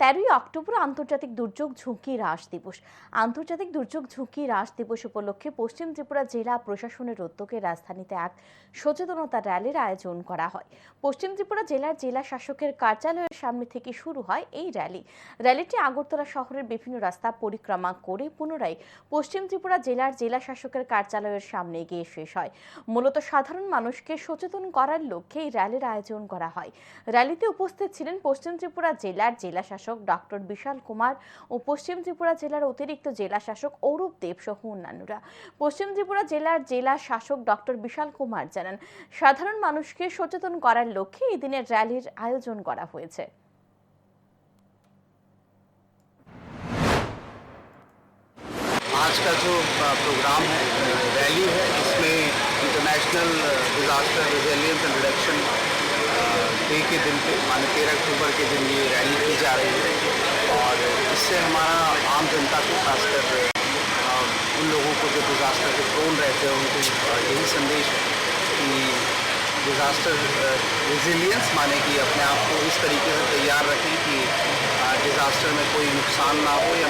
তেরোই অক্টোবর আন্তর্জাতিক দুর্যোগ ঝুঁকি হ্রাস দিবস। আন্তর্জাতিক দুর্যোগ ঝুঁকি হ্রাস দিবস উপলক্ষে পশ্চিম ত্রিপুরা জেলা প্রশাসনের উদ্যোগে রাজধানীতে এক সচেতনতা র্যালির আয়োজন করা হয়। পশ্চিম ত্রিপুরা জেলার জেলা শাসকের কার্যালয়ের সামনে থেকে শুরু হয় এই র্যালি। র্যালিটি আগরতলা শহরের বিভিন্ন রাস্তা পরিক্রমা করে পুনরায় পশ্চিম ত্রিপুরা জেলার জেলা শাসকের কার্যালয়ের সামনে গিয়ে শেষ হয়। মূলত সাধারণ মানুষকে সচেতন করার লক্ষ্যে এই র্যালির আয়োজন করা হয়। র্যালিতে উপস্থিত ছিলেন পশ্চিম ত্রিপুরা জেলার জেলা শাসক ডক্টর বিশাল কুমার ও পশ্চিম ত্রিপুরা জেলার অতিরিক্ত জেলা শাসক অরূপ দেব সহ অন্যান্যরা পশ্চিম ত্রিপুরা জেলার জেলা শাসক ডক্টর বিশাল কুমার জানান সাধারণ মানুষকে সচেতন করার লক্ষ্যে এই দিনের র্যালির আয়োজন করা হয়েছে आज का जो अ, प्रोग्राम है रैली है इसमें international disaster resilience and reduction day के दिन पे, माने तेरह अक्टूबर के दिन ये रैली की जा रही है। और इससे हमारा आम जनता को, खासकर उन लोगों को जो डिज़ास्टर के प्रोन रहते हैं, उनको यही संदेश कि डिज़ास्टर रिजिलियंस माने कि अपने आप को इस तरीके से तैयार रखें कि डिज़ास्टर में कोई नुकसान ना हो या